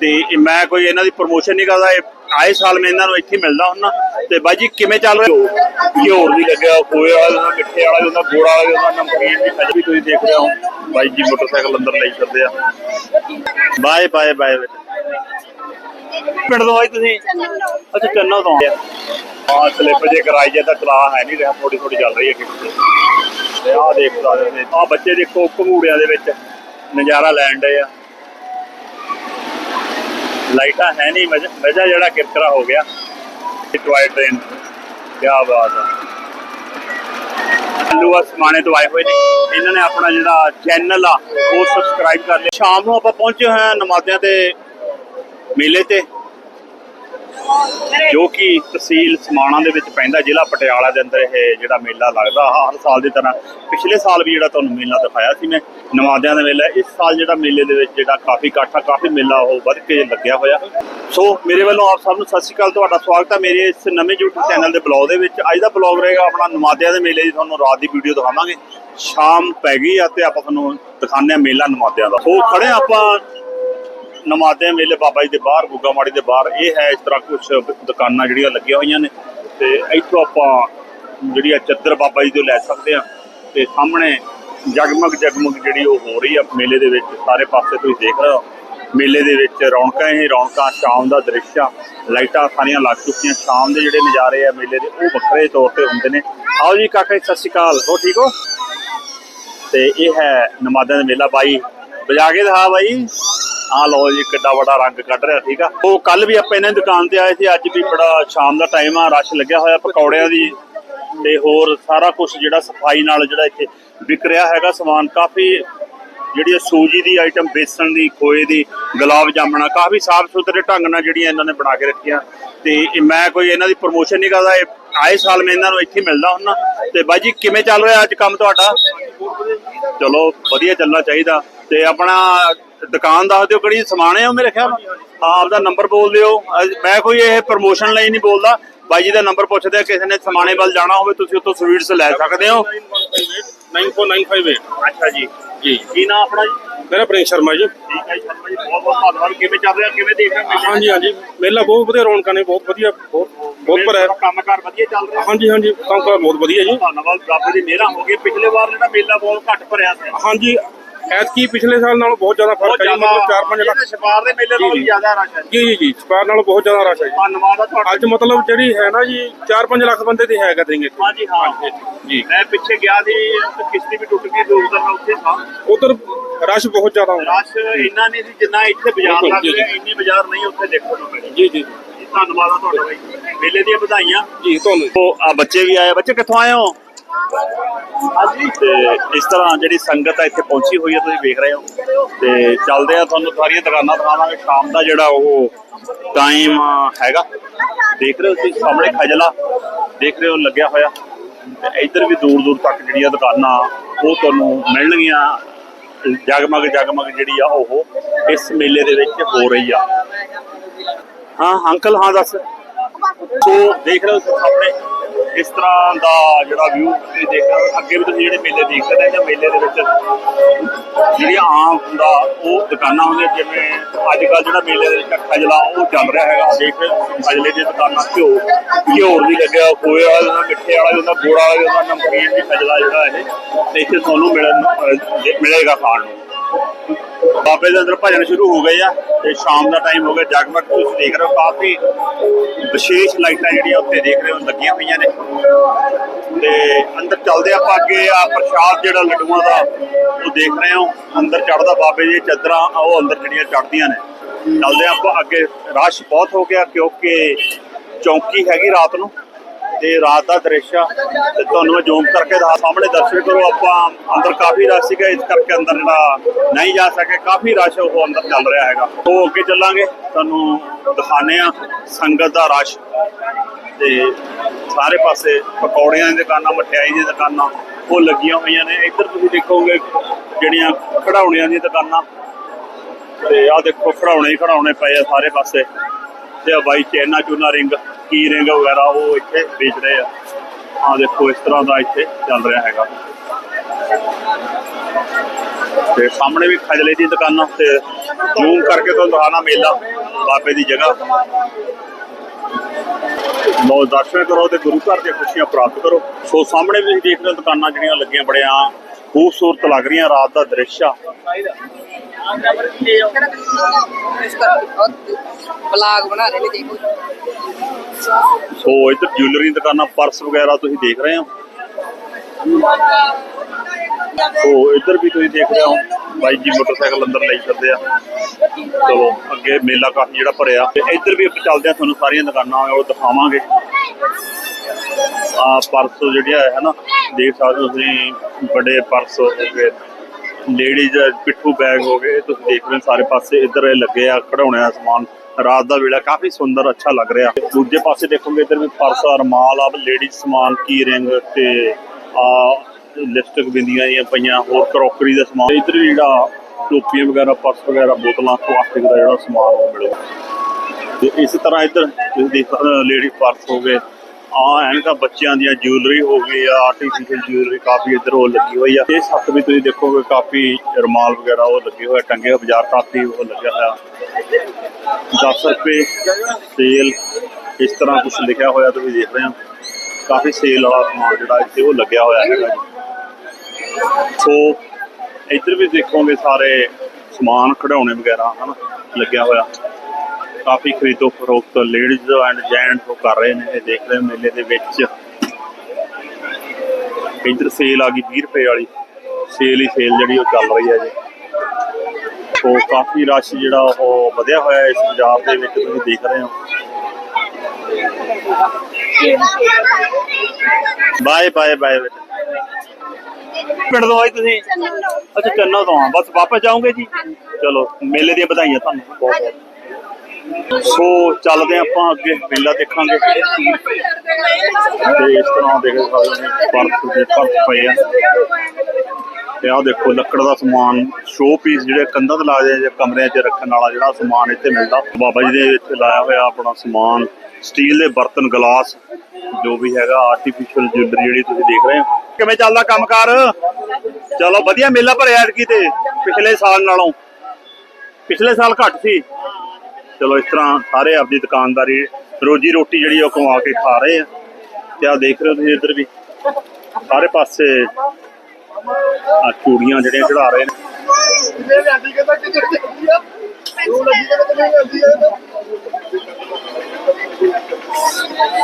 ਤੇ ਮੈਂ ਕੋਈ ਇਹਨਾਂ ਦੀ ਪ੍ਰੋਮੋਸ਼ਨ ਨਹੀਂ ਕਰਦਾ। ਇਹ ਆਏ ਸਾਲ ਮੈਂ ਇਹਨਾਂ ਨੂੰ ਇੱਥੇ ਮਿਲਦਾ ਹੁੰਨਾ ਤੇ ਬਾਈ ਕਿਵੇਂ ਚੱਲ ਰਿਹਾ? ਘਿਓਰ ਵੀ ਲੱਗਿਆ, ਖੋਏ ਵਾਲਾ ਮਿੱਠੇ ਵਾਲਾ ਜਿਹੜਾ ਗੋੜਾ ਵਾਲਾ ਜਿਹੜਾ ਨਮਕੀਨ ਵੀ ਖਜ ਵੀ ਤੁਸੀਂ ਦੇਖ ਰਹੇ ਹੋ। ਬਾਈ ਜੀ, ਮੋਟਰਸਾਈਕਲ ਅੰਦਰ ਲਈ ਫਿਰਦੇ ਆ। Bye bye bye. ਪਿੰਡ ਤੋਂ ਆਏ ਤੁਸੀਂ? ਅੱਛਾ, ਚੰਨਾ ਤੋਂ। ਆ ਸਲਿੱਪ ਜੇ ਕਰਾਈ ਜੇ ਤਾਂ ਚਲਾ ਹੈ ਨਹੀਂ ਰਿਹਾ ਥੋੜੀ ਥੋੜੀ ਚੱਲ ਰਹੀ ਹੈ ਕਿਤੇ। ਤੇ ਆਹ ਦੇਖ ਸਕਦੇ ਨੇ ਬੱਚੇ ਦੇਖੋ, ਘਮੂੜਿਆਂ ਦੇ ਵਿੱਚ ਨਜ਼ਾਰਾ ਲੈਣ ਡਏ ਆ। ਲਾਈਟਾਂ ਹੈ ਨਹੀਂ, ਮਜ਼ਾ ਜਿਹੜਾ ਕਿਰਕਰਾ ਹੋ ਗਿਆ। ਟੋਏ ਟ੍ਰੇਨ ਕੀ ਬਾਤ ਹੈ ਲੂਆ ਸਮਾਣੇ ਤੋਂ ਆਏ ਹੋਏ ਨੇ। ਇਹਨਾਂ ਨੇ ਆਪਣਾ ਜਿਹੜਾ ਚੈਨਲ ਆ, ਉਹ ਸਬਸਕ੍ਰਾਈਬ ਕਰ ਲਿਆ। ਸ਼ਾਮ ਨੂੰ ਆਪਾਂ ਪਹੁੰਚੇ ਹੋਏ ਹਾਂ ਨਮਾਜ਼ਿਆਂ ਤੇ ਮੇਲੇ ਤੇ। ਜੋ ਕਿ ਤਹਿਸੀਲ ਸਮਾਣਾ ਦੇ ਵਿੱਚ ਪੈਂਦਾ, ਜ਼ਿਲ੍ਹਾ ਪਟਿਆਲਾ ਦੇ ਅੰਦਰ ਇਹ ਜਿਹੜਾ ਮੇਲਾ ਲੱਗਦਾ ਹਰ ਸਾਲ ਦੀ ਤਰ੍ਹਾਂ ਪਿਛਲੇ ਸਾਲ ਵੀ ਜਿਹੜਾ ਤੁਹਾਨੂੰ ਮੇਲਾ ਦਿਖਾਇਆ ਸੀ ਮੈਂ ਨਮਾਜ਼ਿਆਂ ਦਾ ਮੇਲਾ, ਇਸ ਸਾਲ ਜਿਹੜਾ ਮੇਲੇ ਦੇ ਵਿੱਚ ਜਿਹੜਾ ਕਾਫੀ ਇਕੱਠਾ, ਕਾਫੀ ਮੇਲਾ ਉਹ ਵੱਧ ਕੇ ਲੱਗਿਆ ਹੋਇਆ। ਸੋ ਮੇਰੇ ਵੱਲੋਂ ਆਪ ਸਭ ਨੂੰ ਸਤਿ ਸ਼੍ਰੀ ਅਕਾਲ, ਤੁਹਾਡਾ ਸਵਾਗਤ ਹੈ ਮੇਰੇ ਇਸ ਨਵੇਂ YouTube ਚੈਨਲ ਦੇ ਬਲੌਗ ਦੇ ਵਿੱਚ। ਅੱਜ ਦਾ ਬਲੌਗ ਰਹੇਗਾ ਆਪਣਾ ਨਮਾਜ਼ਿਆਂ ਦੇ ਮੇਲੇ ਦੀ, ਤੁਹਾਨੂੰ ਰਾਤ ਦੀ ਵੀਡੀਓ ਦਿਖਾਵਾਂਗੇ। ਸ਼ਾਮ ਪੈ ਗਈ ਆ ਤੇ ਆਪਾਂ ਤੁਹਾਨੂੰ ਦਿਖਾਉਂਦੇ ਆ ਮੇਲਾ ਨਮਾਜ਼ਿਆਂ ਦਾ। ਸੋ ਖੜੇ ਆਪਾਂ ਨਮਾਜ਼ੇ ਮੇਲੇ ਬਾਬਾ ਜੀ ਦੇ ਬਾਹਰ, ਗੁੱਗਾ ਮਾੜੀ ਦੇ ਬਾਹਰ, ਇਹ ਹੈ ਇਸ ਤਰ੍ਹਾਂ ਕੁਝ ਦੁਕਾਨਾਂ ਜਿਹੜੀਆਂ ਲੱਗੀਆਂ ਹੋਈਆਂ ਨੇ ਤੇ ਇੱਥੋਂ ਆਪਾਂ ਜਿਹੜੀ ਆ ਚੱਦਰ ਬਾਬਾ ਜੀ ਤੋਂ ਲੈ ਸਕਦੇ ਆ ਤੇ ਸਾਹਮਣੇ ਜਗਮਗ ਜਗਮਗ ਜਿਹੜੀ ਉਹ ਹੋ ਰਹੀ ਆ ਮੇਲੇ ਦੇ ਵਿੱਚ, ਸਾਰੇ ਪਾਸੇ ਤੁਸੀਂ ਦੇਖ ਰਹੇ ਹੋ। ਮੇਲੇ ਦੇ ਵਿੱਚ ਰੌਣਕਾਂ ਹੀ ਰੌਣਕਾਂ, ਸ਼ਾਮ ਦਾ ਦ੍ਰਿਸ਼ ਆ, ਲਾਈਟਾਂ ਸਾਰੀਆਂ ਲੱਗ ਚੁੱਕੀਆਂ, ਸ਼ਾਮ ਦੇ ਜਿਹੜੇ ਨਜ਼ਾਰੇ ਆ ਮੇਲੇ ਦੇ, ਉਹ ਵੱਖਰੇ ਤੌਰ ਤੇ ਹੁੰਦੇ ਨੇ। ਆਓ ਜੀ ਕਾਕਾ ਸਤਿ ਸ਼੍ਰੀ ਅਕਾਲ ਹੋ ਠੀਕ ਹੋ? ਤੇ ਇਹ ਹੈ ਨਮਾਜ਼ਾਂ ਦਾ ਮੇਲਾ ਬਾਈ ਬਜਾ ਕੇ ਦਿਖਾ ਬਾਈ। ਆ ਲਓ ਜੀ, ਕਿੱਡਾ ਵੱਡਾ ਰੰਗ ਕੱਢ ਰਿਹਾ, ਠੀਕ ਆ। ਉਹ ਕੱਲ ਵੀ ਆਪਾਂ ਇਹਨਾਂ ਦੀ ਦੁਕਾਨ ਤੇ ਆਏ ਸੀ, ਅੱਜ ਵੀ ਬੜਾ ਸ਼ਾਮ ਦਾ ਟਾਈਮ ਆ, ਰਸ਼ ਲੱਗਿਆ ਹੋਇਆ ਪਕੌੜਿਆਂ ਦੀ। ਤੇ ਹੋਰ ਸਾਰਾ ਕੁਝ ਜਿਹੜਾ ਸਫ਼ਾਈ ਨਾਲ ਜਿਹੜਾ ਇੱਥੇ ਵਿਕ ਰਿਹਾ ਹੈਗਾ ਸਮਾਨ, ਕਾਫੀ ਜਿਹੜੀ ਇਹ ਸੂਜੀ ਦੀ ਆਈਟਮ ਬੇਸਣ ਦੀ, ਖੋਏ ਦੀ, ਗੁਲਾਬ ਜਾਮਣਾ, ਕਾਫੀ ਸਾਫ਼ ਸੁਥਰੇ ਢੰਗ ਨਾਲ ਜਿਹੜੀਆਂ ਇਹਨਾਂ ਨੇ ਬਣਾ ਕੇ ਰੱਖੀਆਂ। ਤੇ ਮੈਂ ਕੋਈ ਇਹਨਾਂ ਦੀ ਪ੍ਰੋਮੋਸ਼ਨ ਨਹੀਂ ਕਰਦਾ, ਇਹ ਆਏ ਸਾਲ ਮੈਂ ਇਹਨਾਂ ਨੂੰ ਇੱਥੇ ਮਿਲਦਾ ਹੁੰਨਾ। ਤੇ ਬਾਈ ਜੀ ਕਿਵੇਂ ਚੱਲ ਰਿਹਾ ਅੱਜ ਕੰਮ ਤੁਹਾਡਾ? ਚਲੋ ਵਧੀਆ ਚੱਲਣਾ ਚਾਹੀਦਾ। ਤੇ ਆਪਣਾ ਦੁਕਾਨ ਦੱਸ ਦਿਓ ਕਿਹੜੀ ਸਮਾਨ ਹੈ ਉਹ ਮੇਰੇ ਖਿਆਲ? ਹਾਂ ਆਪਦਾ ਨੰਬਰ ਬੋਲ ਦਿਓ। ਮੈਂ ਕੋਈ ਇਹ ਪ੍ਰੋਮੋਸ਼ਨ ਲਈ ਨਹੀਂ ਬੋਲਦਾ। ਬਾਈ ਜੀ ਦਾ ਨੰਬਰ ਪੁੱਛਦੇ ਆ ਕਿਸੇ ਨੇ ਸਮਾਣੇ ਵੱਲ ਜਾਣਾ ਹੋਵੇ ਤੁਸੀਂ ਉੱਥੋਂ ਸਵੀਟਸ ਲੈ ਸਕਦੇ ਹੋ। 9498 ਅੱਛਾ ਜੀ। ਜੀ। ਕੀ ਨਾਮ ਆਪਣਾ ਜੀ? ਮੇਰਾ ਪ੍ਰਿੰਸ ਸ਼ਰਮਾ ਜੀ। ਠੀਕ ਹੈ ਜੀ ਸ਼ਰਮਾ ਜੀ ਬਹੁਤ ਬਹੁਤ ਧੰਨਵਾਦ ਕਿਵੇਂ ਚੱਲ ਰਿਹਾ? ਕਿਵੇਂ ਦੇਖ ਰਹੇ ਹੋ? ਮੇਲੇ? ਹਾਂਜੀ ਹਾਂਜੀ। ਮੇਲਾ ਬਹੁਤ ਵਧੀਆ ਰੌਣਕਾਂ ਨੇ ਬਹੁਤ ਵਧੀਆ ਬਹੁਤ ਬਹੁਤ ਭਰਿਆ। ਮੇਲਾ ਕੰਮਕਾਰ ਵਧੀਆ ਚੱਲ ਰਿਹਾ? ਹਾਂਜੀ ਹਾਂਜੀ। ਕੰਮ ਕਾਰ ਬਹੁਤ ਵਧੀਆ ਜੀ। ਧੰਨਵਾਦ ਰੱਬ ਦੀ। ਮਿਹਰਾਂ ਹੋ ਗਈ ਪਿਛਲੇ ਵਾਰ ਜਿਹੜਾ ਮੇਲਾ ਬਹੁਤ ਘੱਟ ਭਰਿਆ ਸੀ। ਹਾਂਜੀ ਐਤਕੀ ਪਿਛਲੇ ਸਾਲ ਨਾਲੋਂ ਬਹੁਤ ਜ਼ਿਆਦਾ ਫ਼ਰਕ ਹੈ ਜੀ ਮਤਲਬ 4-5 ਲੱਖ। ਸ਼ਿਕਾਰ ਦੇ ਮੇਲੇ ਨਾਲੋਂ ਜੀ, ਜੀ। ਜ਼ਿਆਦਾ ਰਸ਼ ਹੈ। ਜੀ ਜੀ ਜੀ ਸਪਾਰ ਨਾਲੋਂ ਬਹੁਤ ਜ਼ਿਆਦਾ ਰਸ਼ ਹੈ ਜੀ। ਧੰਨਵਾਦ ਆ ਤੁਹਾਡਾ। ਅੱਜ ਮਤਲਬ ਜਿਹੜੀ ਹੈ ਨਾ ਜੀ 4-5 ਲੱਖ ਬੰਦੇ ਦੀ ਹੈ ਗੈਦਰਿੰਗ ਇੱਥੇ। ਹਾਂਜੀ ਹਾਂ। ਜੀ। ਮੈਂ ਪਿੱਛੇ ਗਿਆ ਸੀ ਕਿਸ਼ਤੀ ਵੀ ਟੁੱਟ ਗਈ ਉਧਰ ਮੈਂ ਉੱਥੇ ਸਾਂ। ਉਧਰ ਰਸ਼ ਬਹੁਤ ਜ਼ਿਆਦਾ ਹੁੰਦਾ। ਰਸ਼ ਇੰਨਾ ਨਹੀਂ ਸੀ ਜਿੰਨਾ ਇੱਥੇ ਬਾਜ਼ਾਰ ਲੱਗ ਜੀ, ਰਿਹਾ ਜੀ। ਇੰਨੀ ਬਾਜ਼ਾਰ ਨਹੀਂ ਉੱਥੇ ਮਿਲੀ ਜੀ ਜੀ ਜੀ, ਧੰਨਵਾਦ ਆ ਤੁਹਾਡਾ ਬਾਈ ਮੇਲੇ ਦੀਆਂ ਵਧਾਈਆਂ। ਜੀ ਤੁਹਾਨੂੰ ਉਹ ਆ ਬੱਚੇ ਵੀ ਆਏ। ਬੱਚੇ ਕਿੱਥੋਂ ਆਏ ਹੋ? ਤੇ ਇਸ ਤਰ੍ਹਾਂ ਜਿਹੜੀ ਸੰਗਤ ਆ ਇੱਥੇ ਪਹੁੰਚੀ ਹੋਈ ਹੈ ਤੁਸੀਂ ਵੇਖ ਰਹੇ ਹੋ। ਤੇ ਚੱਲਦੇ ਆ, ਤੁਹਾਨੂੰ ਸਾਰੀਆਂ ਦੁਕਾਨਾਂ ਦਿਖਾਵਾਂਗੇ। ਸ਼ਾਮ ਦਾ ਜਿਹੜਾ ਉਹ ਟਾਈਮ ਹੈਗਾ। ਦੇਖ ਰਹੇ ਹੋ ਤੁਸੀਂ ਸਾਹਮਣੇ ਖਜਲਾ। ਦੇਖ ਰਹੇ ਹੋ ਲੱਗਿਆ ਹੋਇਆ। ਤੇ ਇੱਧਰ ਵੀ ਦੂਰ ਦੂਰ ਤੱਕ ਜਿਹੜੀਆਂ ਦੁਕਾਨਾਂ, ਉਹ ਤੁਹਾਨੂੰ ਮਿਲਣਗੀਆਂ। ਜਗਮਗ ਜਗਮਗ ਜਿਹੜੀ ਆ, ਉਹ ਇਸ ਮੇਲੇ ਦੇ ਵਿੱਚ ਹੋ ਰਹੀ ਆ। ਹਾਂ, ਅੰਕਲ, ਹਾਂ, ਦੱਸ। ਸੋ ਦੇਖ ਰਹੇ ਹੋ ਸਾਹਮਣੇ। ਇਸ ਤਰ੍ਹਾਂ ਦਾ ਜਿਹੜਾ ਵਿਊ ਤੁਸੀਂ ਦੇਖ ਰਹੇ ਹੋ, ਅੱਗੇ ਵੀ ਤੁਸੀਂ ਜਿਹੜੇ ਮੇਲੇ ਦੇਖਦੇ ਨੇ ਜਾਂ ਮੇਲੇ ਦੇ ਵਿੱਚ ਜਿਹੜੀਆਂ ਆਮ ਹੁੰਦਾ, ਉਹ ਦੁਕਾਨਾਂ ਹੁੰਦੀਆਂ, ਜਿਵੇਂ ਅੱਜ ਕੱਲ ਜਿਹੜਾ ਮੇਲੇ ਦੇ ਵਿੱਚ ਖਜਲਾ ਉਹ ਚੱਲ ਰਿਹਾ ਹੈਗਾ। ਦੇਖ ਰਹੇ ਹੋ ਦੀਆਂ ਦੁਕਾਨਾਂ ਘਿਓ ਘਿਓਰ ਵੀ ਲੱਗਿਆ, ਖੋਏ ਵਾਲਾ ਜਿਹੜਾ, ਮਿੱਠੇ ਵਾਲਾ ਜਿਹੜਾ ਗੋੜਾ ਵਾਲਾ ਜਿਹੜਾ ਨਮਕੀਨ ਵੀ ਖਜਲਾ ਜਿਹੜਾ ਇਹ। ਤੇ ਇੱਥੇ ਤੁਹਾਨੂੰ ਮਿਲਣ ਮਿਲੇਗਾ ਖਾਣ ਨੂੰ। ਬਾਬੇ ਦੇ ਅੰਦਰ ਭਜਨ ਸ਼ੁਰੂ ਹੋ ਗਏ ਆ ਤੇ ਸ਼ਾਮ ਦਾ ਟਾਈਮ ਹੋ ਗਿਆ, ਜਗਮਗ ਤੁਸੀਂ ਦੇਖ ਰਹੇ ਹੋ, ਕਾਫੀ ਵਿਸ਼ੇਸ਼ ਲਾਈਟਾਂ ਜਿਹੜੀਆਂ ਉੱਤੇ ਦੇਖ ਰਹੇ ਹੋ, ਲੱਗੀਆਂ ਹੋਈਆਂ ਨੇ। ਤੇ ਅੰਦਰ ਚੱਲਦੇ ਆਪਾਂ ਅੱਗੇ ਆ, ਪ੍ਰਸ਼ਾਦ ਜਿਹੜਾ ਲੱਡੂਆਂ ਦਾ, ਉਹ ਦੇਖ ਰਹੇ ਹੋ, ਅੰਦਰ ਚੜਦਾ ਬਾਬੇ ਦੀ ਚਾਦਰਾਂ, ਉਹ ਅੰਦਰ ਜਿਹੜੀਆਂ ਚੜਦੀਆਂ ਨੇ। ਚੱਲਦੇ ਆਪਾਂ ਅੱਗੇ, ਰਸ਼ ਬਹੁਤ ਹੋ ਗਿਆ ਕਿਉਂਕਿ ਚੌਂਕੀ ਹੈਗੀ ਰਾਤ ਨੂੰ। ਤੇ ਰਾਤ ਦਾ ਦ੍ਰਿਸ਼ ਆ ਤੇ ਤੁਹਾਨੂੰ ਮੈਂ ਜ਼ੂਮ ਕਰਕੇ ਦਿਖਾ ਸਾਹਮਣੇ ਦਰਸ਼ਨ ਕਰੋ, ਆਪਾਂ ਅੰਦਰ ਕਾਫੀ ਰਸ਼ ਸੀਗਾ, ਇਸ ਕਰਕੇ ਅੰਦਰ ਜਿਹੜਾ ਨਹੀਂ ਜਾ ਸਕੇ, ਕਾਫੀ ਰਸ਼ ਉਹ ਅੰਦਰ ਚੱਲ ਰਿਹਾ ਹੈਗਾ। ਉਹ ਅੱਗੇ ਚੱਲਾਂਗੇ, ਤੁਹਾਨੂੰ ਦਿਖਾਣੇ ਆ ਸੰਗਤ ਦਾ ਰਸ਼ ਤੇ ਸਾਰੇ ਪਾਸੇ ਪਕੌੜਿਆਂ ਦੀਆਂ ਦੁਕਾਨਾਂ, ਮਠਿਆਈ ਦੀਆਂ ਦੁਕਾਨਾਂ, ਉਹ ਲੱਗੀਆਂ ਹੋਈਆਂ ਨੇ। ਇੱਧਰ ਤੁਸੀਂ ਦੇਖੋਗੇ ਜਿਹੜੀਆਂ ਖੜਾਉਣਿਆਂ ਦੀਆਂ ਦੁਕਾਨਾਂ ਤੇ ਆਹ ਦੇਖੋ ਖੜਾਉਣੇ ਹੀ ਖੜਾਉਣੇ ਪਏ ਆ ਸਾਰੇ ਪਾਸੇ। ਤੇ ਬਾਈ ਚੈਨਾ ਚੂਨਾ ਰਿੰਗ, ਕੀ ਰਿੰਗ ਵਗੈਰਾ ਉਹ ਇੱਥੇ ਵੇਚ ਰਹੇ ਆ। ਆ ਦੇਖੋ, ਇਸ ਤਰ੍ਹਾਂ ਦਾ ਇੱਥੇ ਚੱਲ ਰਿਹਾ ਹੈਗਾ। ਤੇ ਸਾਹਮਣੇ ਵੀ ਖਜਲੇ ਦੀ ਦੁਕਾਨਾਂ ਤੇ ਜ਼ੂਮ ਕਰਕੇ ਤੁਹਾਨੂੰ ਦਿਖਾਣਾ ਮੇਲਾ, ਬਾਬੇ ਦੀ ਜਗ੍ਹਾ। ਲੋ ਦਰਸ਼ਨ ਕਰੋ ਤੇ ਗੁਰੂ ਘਰ ਦੀਆਂ ਖੁਸ਼ੀਆਂ ਪ੍ਰਾਪਤ ਕਰੋ। ਸੋ ਸਾਹਮਣੇ ਵੀ ਤੁਸੀਂ ਦੇਖ ਰਹੇ ਹੋ ਦੁਕਾਨਾਂ ਜਿਹੜੀਆਂ ਲੱਗੀਆਂ ਬੜੀਆਂ। ਖੂਬਸੂਰਤ ਲੱਗ ਰਹੀਆਂ ਰਾਤ ਦਾ ਦ੍ਰਿਸ਼ ਆ। ਬਲਾਗ ਬਣਾ ਰਹੇ ਨੇ ਦੇਖੋ ਸੋ ਇੱਧਰ ਜਿਊਲਰੀ ਦੁਕਾਨਾਂ ਪਰਸ ਵਗੈਰਾ ਤੁਸੀਂ ਦੇਖ ਰਹੇ ਹੋ? ਸੋ ਇੱਧਰ ਵੀ ਤੁਸੀਂ ਦੇਖ ਰਹੇ ਹੋ ਬਾਈ ਜੀ ਮੋਟਰਸਾਈਕਲ ਅੰਦਰ ਲਈ ਫਿਰਦੇ ਆ। ਚਲੋ ਅੱਗੇ ਮੇਲਾ ਕਾਫੀ ਜਿਹੜਾ ਭਰਿਆ। ਤੇ ਇੱਧਰ ਵੀ ਆਪਾਂ ਚੱਲਦੇ ਆ ਤੁਹਾਨੂੰ ਸਾਰੀਆਂ ਦੁਕਾਨਾਂ ਉਹ ਦਿਖਾਵਾਂਗੇ। ਆ ਪਰਸ ਜਿਹੜਿਆ ਹੈ ਨਾ ਦੇਖ ਸਕਦੇ ਹੋ ਤੁਸੀਂ ਵੱਡੇ ਪਰਸ ਹੋ ਗਏ ਲੇਡੀਜ਼ ਪਿੱਠੂ ਬੈਗ ਹੋ ਗਏ ਤੁਸੀਂ ਦੇਖ ਰਹੇ ਹੋ ਸਾਰੇ ਪਾਸੇ ਇੱਧਰ ਇਹ ਲੱਗੇ ਆ ਖੜਾਉਣੇ ਦਾ ਸਮਾਨ, ਰਾਤ ਦਾ ਵੇਲਾ ਕਾਫੀ ਸੁੰਦਰ, ਅੱਛਾ ਲੱਗ ਰਿਹਾ। ਦੂਜੇ ਪਾਸੇ ਦੇਖੋਗੇ ਇੱਧਰ ਵੀ ਪਰਸ ਆ ਰਮਾਲ ਆ ਲੇਡੀਜ਼ ਸਮਾਨ, ਕੀ ਰਿੰਗ ਤੇ ਆ ਲਿਪਸਟਿਕ ਬਿੰਦੀਆਂ ਜੀਆਂ ਪਈਆਂ, ਹੋਰ ਕਰੋਕਰੀ ਦਾ ਸਮਾਨ। ਇੱਧਰ ਵੀ ਜਿਹੜਾ ਟੋਪੀਆਂ ਵਗੈਰਾ, ਪਰਸ ਵਗੈਰਾ, ਬੋਤਲਾਂ ਪਲਾਸਟਿਕ ਦਾ ਜਿਹੜਾ ਸਮਾਨ ਉਹ ਮਿਲੇਗਾ ਤੇ ਇਸ ਤਰ੍ਹਾਂ ਇੱਧਰ ਤੁਸੀਂ ਦੇਖ ਸਕਦੇ ਹੋ ਲੇਡੀ ਪਰਸ ਹੋ ਗਏ ਆ ਐਨਕਾਂ ਬੱਚਿਆਂ ਦੀਆਂ ਜੁਐਲਰੀ ਹੋ ਗਈ ਆ ਆਰਟੀਫੀਸ਼ੀਅਲ ਜੁਐਲਰੀ ਕਾਫੀ ਇੱਧਰ ਉਹ ਲੱਗੀ ਹੋਈ ਆ। ਇਹ ਸੱਤ ਵੀ ਤੁਸੀਂ ਦੇਖੋਗੇ ਕਾਫੀ ਰਮਾਲ ਵਗੈਰਾ ਉਹ ਲੱਗੇ ਹੋਏ ਆ, ਟੰਗੇ ਹੋਏ ਬਾਜ਼ਾਰ ਕਾਫੀ ਉਹ ਲੱਗਿਆ ਹੋਇਆ। 10 ਰੁਪਏ ਸੇਲ ਇਸ ਤਰ੍ਹਾਂ ਕੁਝ ਲਿਖਿਆ ਹੋਇਆ ਤੁਸੀਂ ਦੇਖ ਰਹੇ ਹੋ। ਕਾਫੀ ਸੇਲ ਵਾਲਾ ਸਮਾਨ ਜਿਹੜਾ ਇੱਥੇ ਉਹ ਲੱਗਿਆ ਹੋਇਆ ਹੈਗਾ ਜੀ। ਸੋ ਇੱਧਰ ਵੀ ਦੇਖੋਗੇ ਸਾਰੇ ਸਮਾਨ ਖਿਡੌਣੇ ਵਗੈਰਾ ਹਨਾ ਲੱਗਿਆ ਹੋਇਆ। ਕਾਫੀ ਖਰੀਦੋ ਫਰੋਖਤ ਲੇਡੀਜ਼ ਐਂਡ ਜੈਂਟਸ ਉਹ ਕਰ ਰਹੇ ਨੇ ਇਹ ਦੇਖ ਰਹੇ ਮੇਲੇ ਦੇ ਵਿੱਚ। ਇੱਧਰ ਸੇਲ ਆ ਗਈ 20 ਰੁਪਏ ਵਾਲੀ। ਸੇਲ ਹੀ ਸੇਲ ਜਿਹੜੀ ਉਹ ਚੱਲ ਰਹੀ ਹੈ ਜੀ। ਸੋ ਕਾਫੀ ਰਸ਼ ਜਿਹੜਾ ਉਹ ਵਧਿਆ ਹੋਇਆ ਇਸ ਬਾਜ਼ਾਰ ਦੇ ਵਿੱਚ ਤੁਸੀਂ ਦੇਖ ਰਹੇ ਹੋ। ਬਾਏ ਬਾਏ ਬਾਏ ਪਿੰਡ ਤੋਂ ਆਏ ਤੁਸੀਂ? ਅੱਛਾ ਚੰਨਾ ਤੋਂ ਆ। ਬਸ ਵਾਪਸ ਜਾਓਗੇ ਜੀ? ਚਲੋ ਮੇਲੇ ਦੀਆਂ ਵਧਾਈਆਂ ਤੁਹਾਨੂੰ। ਬਹੁਤ ਬਹੁਤ। ਸੋ ਚੱਲਦੇ ਆਪਾਂ ਅੱਗੇ, ਮੇਲਾ ਦੇਖਾਂਗੇ। ਤੇ ਇਸ ਤਰ੍ਹਾਂ ਦੇਖ ਸਕਦੇ ਨੇ ਪਰਸ ਦੇ ਪਰਸ ਪਏ ਆ। ਤੇ ਆਹ ਦੇਖੋ, ਲੱਕੜ ਦਾ ਸਮਾਨ ਸ਼ੋ ਪੀਸ ਜਿਹੜੇ ਕੰਧਾਂ ਤੇ ਲਾਏ ਜਾਂ ਕਮਰਿਆਂ 'ਚ ਰੱਖਣ ਵਾਲਾ ਜਿਹੜਾ ਸਮਾਨ ਇੱਥੇ ਮਿਲਦਾ। ਬਾਬਾ ਜੀ ਦੇ ਇੱਥੇ ਲਾਇਆ ਹੋਇਆ ਆਪਣਾ ਸਮਾਨ ਸਟੀਲ ਦੇ ਬਰਤਨ, ਗਲਾਸ, ਜੋ ਵੀ ਹੈਗਾ ਆਰਟੀਫੀਸ਼ੀਅਲ ਜਿਊਲਰੀ ਜਿਹੜੀ ਤੁਸੀਂ ਦੇਖ ਰਹੇ ਹੋ। ਕਿਵੇਂ ਚੱਲਦਾ ਕੰਮਕਾਰ? ਚਲੋ, ਵਧੀਆ ਮੇਲਾ ਭਰਿਆ ਐਤਕੀ ਤੇ, ਪਿਛਲੇ ਸਾਲ ਨਾਲੋਂ। ਪਿਛਲੇ ਸਾਲ ਘੱਟ ਸੀ। ਚਲੋ ਇਸ ਤਰ੍ਹਾਂ ਸਾਰੇ ਆਪਦੀ ਦੁਕਾਨਦਾਰੀ ਰੋਜੀ ਰੋਟੀ ਜਿਹੜੀ ਉਹ ਕਮਾ ਕੇ ਖਾ ਰਹੇ ਆ। ਤੇ ਆ ਦੇਖ ਰਹੇ ਹੋ ਤੁਸੀਂ ਇੱਧਰ ਵੀ। ਸਾਰੇ ਪਾਸੇ ਆ ਚੂੜੀਆਂ ਜਿਹੜੀਆਂ ਚੜਾ ਰਹੇ ਨੇ।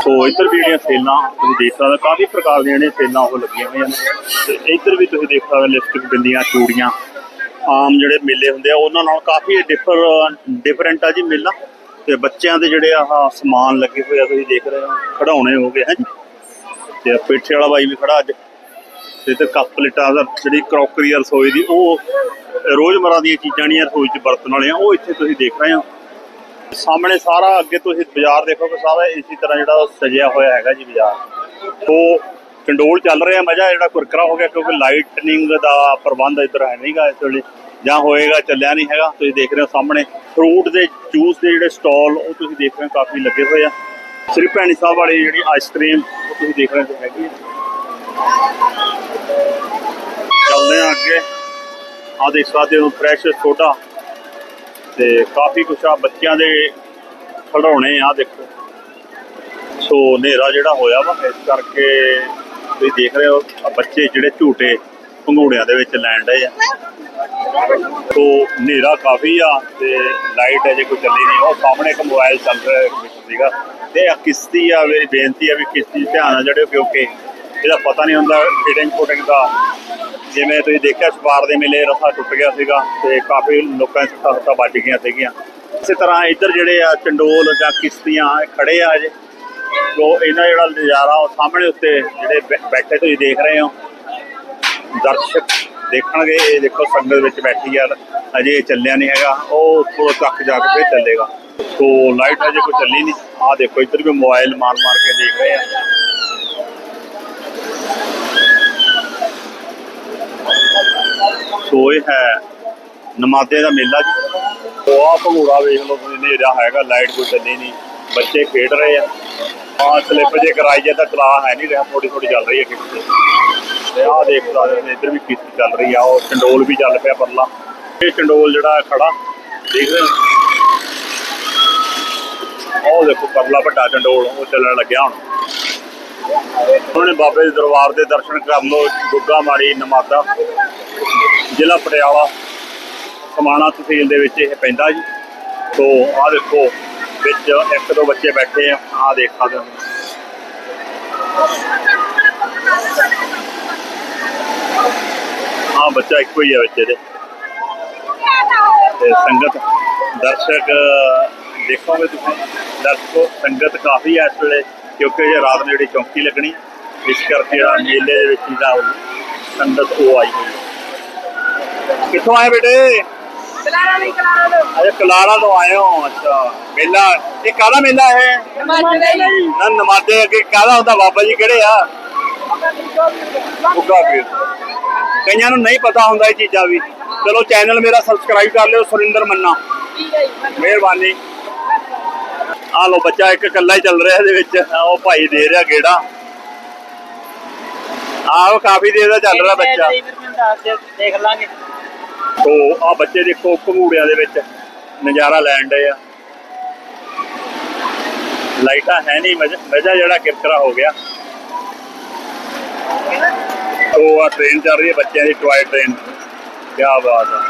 ਸੋ ਇੱਧਰ ਵੀ ਜਿਹੜੀਆਂ ਸੇਲਾਂ ਤੁਸੀਂ ਦੇਖ ਸਕਦੇ ਹੋ, ਕਾਫੀ ਪ੍ਰਕਾਰ ਦੀਆਂ ਜਿਹੜੀਆਂ ਸੇਲਾਂ ਉਹ ਲੱਗੀਆਂ ਹੋਈਆਂ ਨੇ। ਤੇ ਇੱਧਰ ਵੀ ਤੁਸੀਂ ਦੇਖ ਸਕਦੇ ਹੋ ਲਿਪਸਟਿਕ ਬਿੰਦੀਆਂ ਚੂੜੀਆਂ। ਆਮ ਜਿਹੜੇ ਮੇਲੇ ਹੁੰਦੇ ਆ, ਉਹਨਾਂ ਨਾਲ ਕਾਫੀ ਡਿਫਰ ਡਿਫਰੈਂਟ ਆ ਜੀ ਮੇਲਾ। ਤੇ ਬੱਚਿਆਂ ਦੇ ਜਿਹੜੇ ਆਹ ਸਮਾਨ ਲੱਗੇ ਹੋਏ ਆ, ਤੁਸੀਂ ਦੇਖ ਰਹੇ ਹੋ, ਖਿਡੌਣੇ ਹੋ ਗਏ, ਹੈ ਜੀ। ਤੇ ਪੇਠੇ ਵਾਲਾ ਬਾਈ ਵੀ ਖੜਾ ਅੱਜ। ਤੇ ਤੇ ਕੱਪ ਪਲੇਟਾਂ ਦਾ ਜਿਹੜੀ ਕਰੋਕਰੀ ਆ, ਰਸੋਈ ਦੀ, ਉਹ ਰੋਜ਼ਮਰਾ ਦੀਆਂ ਚੀਜ਼ਾਂ ਨਹੀਂ ਰਸੋਈ 'ਚ ਵਰਤਣ ਵਾਲੀਆਂ ਉਹ ਇੱਥੇ ਤੁਸੀਂ ਦੇਖ ਰਹੇ ਹੋ। ਸਾਹਮਣੇ ਸਾਰਾ ਅੱਗੇ ਤੁਸੀਂ ਬਾਜ਼ਾਰ ਦੇਖੋਗੇ, ਸਾਰਾ ਇਸੇ ਤਰ੍ਹਾਂ ਜਿਹੜਾ ਸਜਿਆ ਹੋਇਆ ਹੈਗਾ ਜੀ ਬਾਜ਼ਾਰ। ਤੋਂ ਕੰਡੋਲ ਚੱਲ ਰਿਹਾ ਮਜ਼ਾ ਜਿਹੜਾ ਕੁਰਕਰਾ ਹੋ ਗਿਆ, ਕਿਉਂਕਿ ਲਾਈਟਨਿੰਗ ਦਾ ਪ੍ਰਬੰਧ ਇੱਧਰ ਹੈ ਨਹੀਂਗਾ ਇਸ ਵੇਲੇ। ਜਾਂ ਹੋਏਗਾ, ਚੱਲਿਆ ਨਹੀਂ ਹੈਗਾ। ਤੁਸੀਂ ਦੇਖ ਰਹੇ ਹੋ ਸਾਹਮਣੇ ਫਰੂਟ ਦੇ ਜੂਸ ਦੇ ਜਿਹੜੇ ਸਟਾਲ ਉਹ ਤੁਸੀਂ ਦੇਖ ਰਹੇ ਹੋ ਕਾਫੀ ਲੱਗੇ ਹੋਏ ਆ। ਸ੍ਰੀ ਭੈਣੀ ਸਾਹਿਬ ਵਾਲੀ ਜਿਹੜੀ ਆਈਸਕ੍ਰੀਮ ਉਹ ਤੁਸੀਂ ਦੇਖ ਰਹੇ ਹੋ ਹੈਗੀ ਹੈ ਚੱਲਦੇ ਆ ਅੱਗੇ। ਆ ਦੇਖ ਸਕਦੇ ਹੋ ਫਰੈਸ਼ ਸੋਡਾ। ਤੇ ਕਾਫੀ ਕੁਛ ਆ, ਬੱਚਿਆਂ ਦੇ ਖਿਡੌਣੇ ਆ, ਦੇਖੋ। ਸੋ ਹਨੇਰਾ ਜਿਹੜਾ ਹੋਇਆ ਵਾ, ਇਸ ਕਰਕੇ ਤੁਸੀਂ ਦੇਖ ਰਹੇ ਹੋ ਬੱਚੇ ਜਿਹੜੇ ਝੂਟੇ ਪੰਘੂੜਿਆਂ ਦੇ ਵਿੱਚ ਲੈਣ ਡਏ ਆ। ਸੋ ਹਨੇਰਾ ਕਾਫੀ ਆ ਤੇ ਲਾਈਟ ਅਜੇ ਕੋਈ ਚੱਲੀ ਨਹੀਂ। ਉਹ ਸਾਹਮਣੇ ਇੱਕ ਮੋਬਾਈਲ ਚੱਲ ਰਿਹਾ ਵਿੱਚ ਸੀਗਾ। ਤੇ ਆ ਕਿਸ਼ਤੀ ਆ, ਮੇਰੀ ਬੇਨਤੀ ਆ ਵੀ ਕਿਸ਼ਤੀ 'ਚ ਧਿਆਨ ਨਾਲ ਜੜਿਓ ਕਿਉਂਕਿ ਇਹਦਾ ਪਤਾ ਨਹੀਂ ਹੁੰਦਾ ਫਿਟਿੰਗ ਫੁਟਿੰਗ ਦਾ। ਜਿਵੇਂ ਤੁਸੀਂ ਦੇਖਿਆ ਸਪਾਰ ਦੇ ਮੇਲੇ ਰਸਾ ਟੁੱਟ ਗਿਆ ਸੀਗਾ ਤੇ ਕਾਫੀ ਲੋਕਾਂ ਦੀ ਸੱਟਾਂ ਸੁੱਟਾਂ ਵੱਜ ਗਈਆਂ ਸੀਗੀਆਂ। ਇਸੇ ਤਰ੍ਹਾਂ ਇੱਧਰ ਜਿਹੜੇ ਆ ਚੰਡੋਲ ਜਾਂ ਕਿਸ਼ਤੀਆਂ ਇਹ ਖੜੇ ਆ ਅਜੇ। ਸੋ ਇਹਨਾਂ ਜਿਹੜਾ ਨਜ਼ਾਰਾ ਉਹ ਸਾਹਮਣੇ ਉੱਤੇ ਜਿਹੜੇ ਬੈਠੇ ਤੁਸੀਂ ਦੇਖ ਰਹੇ ਹੋ। ਦਰਸ਼ਕ ਦੇਖਣਗੇ, ਇਹ ਦੇਖੋ ਸੰਗਤ ਵਿੱਚ ਬੈਠੀ ਆ। ਅਜੇ ਚੱਲਿਆ ਨਹੀਂ ਹੈਗਾ, ਉਹ ਉੱਪਰੋਂ ਤੱਕ ਜਾ ਕੇ ਫਿਰ ਚੱਲੇਗਾ। ਸੋ, ਲਾਈਟ ਅਜੇ ਕੋਈ ਚੱਲੀ ਨਹੀਂ। ਆਹ ਦੇਖੋ, ਇੱਧਰ ਵੀ ਮੋਬਾਈਲ ਮਾਰ ਮਾਰ ਕੇ ਦੇਖ ਰਹੇ ਆ। ਸੋ, ਇਹ ਹੈ ਨਮਾਦੇ ਦਾ ਮੇਲਾ ਜੀ। ਸੋ ਆਹ ਭੰਗੂੜਾ ਵੇਖ ਲਓ ਤੁਸੀਂ ਹਨੇਰਾ ਹੈਗਾ, ਲਾਈਟ ਕੋਈ ਚੱਲੀ ਨਹੀਂ। ਬੱਚੇ ਖੇਡ ਰਹੇ ਆ। ਆਹ ਸਲਿੱਪ ਜੇ ਕਰਾਈ ਜੇ ਤਾਂ ਚਲਾ ਹੈ ਨਹੀਂ ਰਿਹਾ ਥੋੜੀ ਥੋੜੀ ਚੱਲ ਰਹੀ ਹੈ ਕਿਤੇ ਤੇ। ਆਹ ਦੇਖ ਸਕਦੇ ਹੋ ਇੱਧਰ ਵੀ ਕਿਸ਼ਤੀ ਚੱਲ ਰਹੀ ਆ, ਉਹ ਚੰਡੋਲ ਵੀ ਚੱਲ ਪਿਆ ਪਰਲਾ। ਇਹ ਚੰਡੋਲ ਜਿਹੜਾ ਖੜਾ, ਦੇਖ ਰਹੇ ਹੋ? ਉਹ ਦੇਖੋ, ਪਰਲਾ ਵੱਡਾ ਚੰਡੋਲ, ਉਹ ਚੱਲਣ ਲੱਗਿਆ ਹੁਣ। ਉਹਨੇ ਬਾਬੇ ਦੇ ਦਰਬਾਰ ਦੇ ਦਰਸ਼ਨ ਕਰ ਲੋ ਗੁੱਗਾ ਮਾੜੀ ਨਮਾਦਾ ਜ਼ਿਲ੍ਹਾ ਪਟਿਆਲਾ। ਸਮਾਣਾ ਤਹਿਸੀਲ ਦੇ ਵਿੱਚ ਇਹ ਪੈਂਦਾ ਜੀ। ਤੋਂ ਆਹ ਦੇਖੋ ਵਿੱਚ ਇੱਕ ਦੋ ਬੱਚੇ ਬੈਠੇ ਆ, ਆਹ ਦੇਖ ਸਕਦੇ ਹੋ। ਆਹ ਬੱਚਾ ਇੱਕੋ ਹੀ ਆ ਵਿੱਚ ਇਹਦੇ। ਤੇ ਸੰਗਤ, ਦਰਸ਼ਕ, ਦੇਖੋਗੇ ਤੁਸੀਂ, ਦਰਸ਼ਕੋ, ਸੰਗਤ ਕਾਫੀ ਹੈ ਇਸ ਵੇਲੇ, ਕਿਉਂਕਿ ਜੇ ਰਾਤ ਨੂੰ ਜਿਹੜੀ ਚੌਂਕੀ ਲੱਗਣੀ, ਇਸ ਕਰਕੇ ਜਿਹੜਾ ਮੇਲੇ ਦੇ ਵਿੱਚ ਜਿਹੜਾ ਸੰਗਤ ਉਹ ਆਈ ਹੋਈ ਹੈ। ਕਿੱਥੋਂ ਆਏ ਬੇਟੇ? ਕਲਾਰਾ ਨਹੀਂ ਕਲਾਰਾ ਲੋ ਅਜੇ ਕਲਾਰਾ ਤੋਂ ਆਏ ਹੋ ਅੱਛਾ। ਮੇਲਾ ਇਹ ਕਾਹਦਾ ਮੇਲਾ ਹੈ ਨਮਾਜ਼ ਲਈ ਨਾ ਨਮਾਜ਼ੇ ਅੱਗੇ ਕਾਹਦਾ ਹੁੰਦਾ? ਬਾਬਾ ਜੀ ਕਿਹੜੇ ਆ? ਉੱਗਾ ਪੀਰ ਕਈਆਂ ਨੂੰ ਨਹੀਂ ਪਤਾ ਹੁੰਦਾ ਇਹ ਚੀਜ਼ਾਂ ਵੀ। ਚਲੋ ਚੈਨਲ ਮੇਰਾ ਸਬਸਕ੍ਰਾਈਬ ਕਰ ਲਿਓ ਸੁਰਿੰਦਰ ਮੰਨਾ। ਠੀਕ ਹੈ ਜੀ ਮਿਹਰਬਾਨੀ। ਆ ਲੋ ਬੱਚਾ ਇੱਕ ਇਕੱਲਾ ਹੀ ਚੱਲ ਰਿਹਾ ਇਹਦੇ ਵਿੱਚ। ਉਹ ਭਾਈ ਦੇ ਰਿਹਾ ਗੇੜਾ। ਆਹ ਕਾਫੀ ਦੇਰ ਦਾ ਚੱਲ ਰਿਹਾ ਬੱਚਾ। ਦੇਖ ਲਾਂਗੇ। ਤੋ ਆ ਬੱਚੇ ਦੇਖੋ, ਘਮੂੜਿਆਂ ਦੇ ਵਿੱਚ ਨਜ਼ਾਰਾ ਲੈਣ ਡਏ ਆ। ਲਾਈਟਾਂ ਹੈ ਨਹੀਂ, ਮਜ਼ਾ ਮਜ਼ਾ ਜਿਹੜਾ ਕਿਰਕਰਾ ਹੋ ਗਿਆ। ਤੋ ਆ ਟ੍ਰੇਨ ਚੱਲ ਰਹੀ ਹੈ ਬੱਚਿਆਂ ਦੀ ਟੋਏ ਟ੍ਰੇਨ ਕੀ ਬਾਤ ਹੈ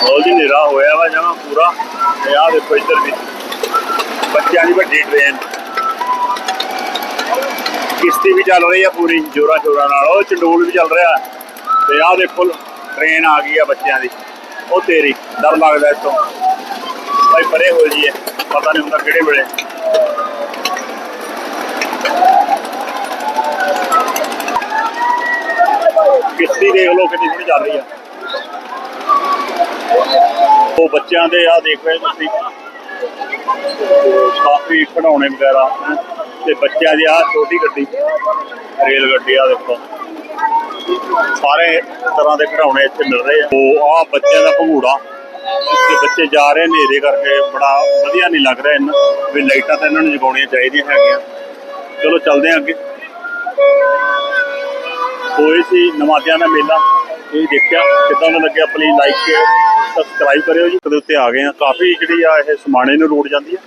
ਬਹੁਤ ਹੀ ਹਨੇਰਾ ਹੋਇਆ ਵਾ, ਜਮਾ ਪੂਰਾ। ਤੇ ਆ ਦੇਖੋ ਇੱਧਰ ਵੀ। ਬੱਚਿਆਂ ਦੀ ਵੱਡੀ ਟ੍ਰੇਨ ਕਿਸ਼ਤੀ ਵੀ ਚੱਲ ਰਹੀ ਆ ਪੂਰੀ, ਜੋਰਾਂ ਸ਼ੋਰਾਂ ਨਾਲ। ਉਹ ਚੰਡੋਲ ਵੀ ਚੱਲ ਰਿਹਾ। ਤੇ ਆਹ ਦੇਖੋ ਟ੍ਰੇਨ ਆ ਗਈ ਆ ਬੱਚਿਆਂ ਦੀ। ਉਹ ਤੇਰੀ, ਡਰ ਲੱਗਦਾ ਇਤੋਂ ਭਾਈ ਪਰੇ ਹੋ ਜੀ ਪਤਾ ਨਹੀਂ ਹੁੰਦਾ ਕਿਹੜੇ ਵੇਲੇ। ਕਿਸ਼ਤੀ ਦੇਖ ਲੋ ਕਿੰਨੀ ਸੋਹਣੀ ਚੱਲ ਰਹੀ ਆ। ਉਹ ਬੱਚਿਆਂ ਦੇ ਆ ਦੇਖ ਰਹੇ ਤੁਸੀਂ। ਕਾਫੀ ਖਿਡੌਣੇ ਵਗੈਰਾ ਤੇ ਬੱਚਿਆਂ ਦੀ ਆ ਛੋਟੀ ਗੱਡੀ, ਰੇਲ ਗੱਡੀ ਆ ਦੇਖੋ। ਸਾਰੇ ਤਰ੍ਹਾਂ ਦੇ ਖਿਡੌਣੇ ਇੱਥੇ ਮਿਲ ਰਹੇ ਆ। ਉਹ ਆ ਬੱਚਿਆਂ ਦਾ ਭੰਗੂੜਾ ਤੇ ਬੱਚੇ ਜਾ ਰਹੇ ਹਨੇਰੇ ਕਰਕੇ, ਬੜਾ ਵਧੀਆ ਨਹੀਂ ਲੱਗ ਰਿਹਾ ਇਹਨਾਂ ਵੀ ਲਾਈਟਾਂ ਤਾਂ ਇਹਨਾਂ ਨੂੰ ਜਗਾਉਣੀਆਂ ਚਾਹੀਦੀਆਂ ਹੈਗੀਆਂ। ਚਲੋ ਚੱਲਦੇ ਹਾਂ ਅੱਗੇ। ਹੋਏ ਸੀ ਨਮਾਜ਼ਿਆਂ ਦਾ ਮੇਲਾ ਇਹ ਦੇਖਿਆ ਕਿੱਦਾਂ ਦਾ ਲੱਗਿਆ ਪਲੀਜ਼ ਲਾਈਕ ਸ਼ੇਅਰ ਸਬਸਕ੍ਰਾਈਬ ਕਰਿਓ ਜੀ। ਕਦੇ ਉੱਤੇ ਆ ਗਏ ਆ ਕਾਫੀ ਜਿਹੜੀ ਆ ਇਹ ਸਮਾਣੇ ਨੂੰ ਰੋਡ ਜਾਂਦੀ ਹੈ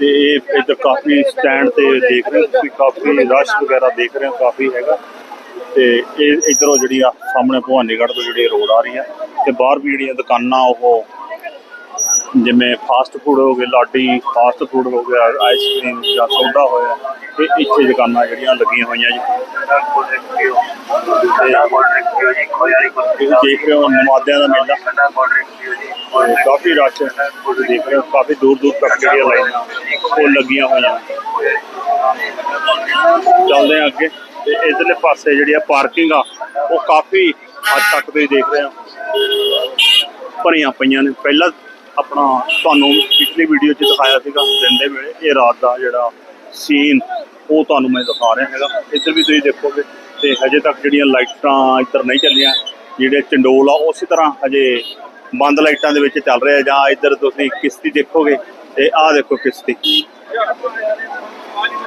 ਤੇ ਇਹ ਇੱਧਰ ਕਾਫੀ ਸਟੈਂਡ ਤੇ ਦੇਖ ਰਹੇ ਹੋ ਤੁਸੀਂ, ਕਾਫੀ ਰਸ਼ ਵਗੈਰਾ ਦੇਖ ਰਹੇ ਹੋ, ਕਾਫੀ ਹੈਗਾ। ਤੇ ਇਹ ਇਧਰੋਂ ਜਿਹੜੀ ਆ, ਸਾਹਮਣੇ ਭਵਾਨੀਗੜ੍ਹ ਤੋਂ ਜਿਹੜੀ ਰੋਡ ਆ ਰਹੀ ਆ, ਤੇ ਬਾਹਰ ਵੀ ਜਿਹੜੀਆਂ ਦੁਕਾਨਾਂ ਉਹ ਜਿਵੇਂ ਫਾਸਟ ਫੂਡ ਹੋ ਗਏ, ਲਾਡੀ ਫਾਸਟ ਫੂਡ ਹੋ ਗਿਆ ਆਈਸਕ੍ਰੀਮ ਜਾਂ ਸੋਡਾ ਹੋਇਆ ਤੇ ਇੱਥੇ ਦੁਕਾਨਾਂ ਜਿਹੜੀਆਂ ਲੱਗੀਆਂ ਹੋਈਆਂ ਜੀ। ਤੁਸੀਂ ਦੇਖ ਰਹੇ ਹੋ ਨਮਾਜ਼ਿਆਂ ਦਾ ਮੇਲਾ। ਤੇ ਕਾਫੀ ਰਸ਼ ਹੈ। ਤੁਸੀਂ ਦੇਖ ਰਹੇ ਹੋ, ਕਾਫੀ ਦੂਰ ਦੂਰ ਤੱਕ ਜਿਹੜੀਆਂ ਲਾਈਨਾਂ ਉਹ ਲੱਗੀਆਂ ਹੋਈਆਂ। ਚੱਲਦੇ ਹਾਂ ਅੱਗੇ। ਤੇ ਇਧਰਲੇ ਪਾਸੇ ਜਿਹੜੀ ਆ ਪਾਰਕਿੰਗ ਆ, ਉਹ ਕਾਫੀ ਹੱਦ ਤੱਕ ਤੁਸੀਂ ਦੇਖ ਰਹੇ ਹੋ। ਭਰੀਆਂ ਪਈਆਂ ਨੇ। ਪਹਿਲਾਂ ਆਪਣਾ ਤੁਹਾਨੂੰ ਪਿਛਲੀ ਵੀਡੀਓ 'ਚ ਦਿਖਾਇਆ ਸੀਗਾ, ਦਿਨ ਦੇ ਵੇਲੇ, ਇਹ ਰਾਤ ਦਾ ਜਿਹੜਾ ਸੀਨ ਉਹ ਤੁਹਾਨੂੰ ਮੈਂ ਦਿਖਾ ਰਿਹਾ ਹੈਗਾ। ਇੱਧਰ ਵੀ ਤੁਸੀਂ ਦੇਖੋਗੇ ਤੇ ਹਜੇ ਤੱਕ ਜਿਹੜੀਆਂ ਲਾਈਟਾਂ ਇੱਧਰ ਨਹੀਂ ਚੱਲੀਆਂ, ਜਿਹੜੇ ਚੰਡੋਲ ਆ, ਉਸੇ ਤਰ੍ਹਾਂ ਹਜੇ ਬੰਦ ਲਾਈਟਾਂ ਦੇ ਵਿੱਚ ਚੱਲ ਰਿਹਾ ਜਾਂ ਇੱਧਰ ਤੁਸੀਂ ਕਿਸ਼ਤੀ ਦੇਖੋਗੇ ਤੇ ਆਹ ਦੇਖੋ ਕਿਸ਼ਤੀ।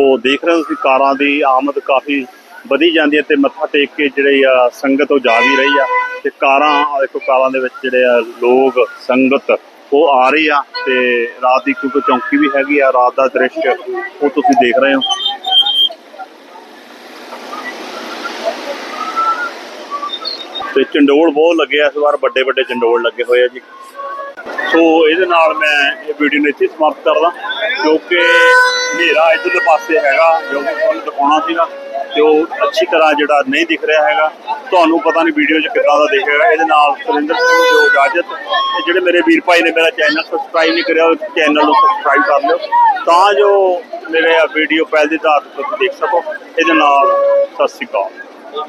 ਉਹ ਦੇਖ ਰਹੇ ਹੋ ਤੁਸੀਂ, ਕਾਰਾਂ ਦੀ ਆਮਦ ਕਾਫੀ ਵਧੀ ਜਾਂਦੀ ਹੈ ਤੇ ਮੱਥਾ ਟੇਕ ਕੇ ਜਿਹੜੇ ਆ, ਸੰਗਤ ਉਹ ਜਾ ਵੀ ਰਹੀ ਆ। ਤੇ ਕਾਰਾਂ, ਆਹ ਦੇਖੋ ਕਾਰਾਂ ਦੇ ਵਿੱਚ ਜਿਹੜੇ ਆ, ਲੋਕ, ਸੰਗਤ ਉਹ ਆ ਰਹੀ ਆ ਤੇ ਰਾਤ ਦੀ ਕਿਉਂਕਿ ਚੌਂਕੀ ਵੀ ਹੈਗੀ ਆ, ਰਾਤ ਦਾ ਦ੍ਰਿਸ਼ ਉਹ ਤੁਸੀਂ ਦੇਖ ਰਹੇ ਹੋ। ਤੇ ਚੰਡੋਲ ਬਹੁਤ ਲੱਗੇ ਆ ਇਸ ਵਾਰ, ਵੱਡੇ ਵੱਡੇ ਚੰਡੋਲ ਲੱਗੇ ਹੋਏ ਆ ਜੀ। ਸੋ ਇਹਦੇ ਨਾਲ ਮੈਂ ਇਹ ਵੀਡੀਓ ਨੂੰ ਇੱਥੇ ਸਮਾਪਤ ਕਰਦਾ ਕਿਉਂਕਿ ਹਨੇਰਾ ਇੱਧਰਲੇ ਪਾਸੇ ਹੈਗਾ, ਜੋ ਕਿ ਤੁਹਾਨੂੰ ਦਿਖਾਉਣਾ ਸੀਗਾ, ਤੇ ਉਹ ਅੱਛੀ ਤਰ੍ਹਾਂ ਜਿਹੜਾ ਨਹੀਂ ਦਿਖ ਰਿਹਾ ਹੈਗਾ। ਤੁਹਾਨੂੰ ਪਤਾ ਨਹੀਂ ਵੀਡੀਓ 'ਚ ਕਿੱਦਾਂ ਦਾ ਦੇਖੇਗਾ ਇਹਦੇ ਨਾਲ ਸੁਰਿੰਦਰ ਸਿੰਘ ਨੂੰ ਦਿਓ ਇਜਾਜ਼ਤ ਤੇ ਜਿਹੜੇ ਮੇਰੇ ਵੀਰ ਭਾਈ ਨੇ ਮੇਰਾ ਚੈਨਲ ਸਬਸਕ੍ਰਾਈਬ ਨਹੀਂ ਕਰਿਆ ਚੈਨਲ ਨੂੰ ਸਬਸਕ੍ਰਾਈਬ ਕਰ ਲਿਓ। ਤਾਂ ਜੋ ਮੇਰੇ ਵੀਡੀਓ ਪਹਿਲ ਦੇ ਦਾਤ ਤੁਸੀਂ ਦੇਖ ਸਕੋ। ਇਹਦੇ ਨਾਲ ਸਤਿ ਸ਼੍ਰੀ ਅਕਾਲ।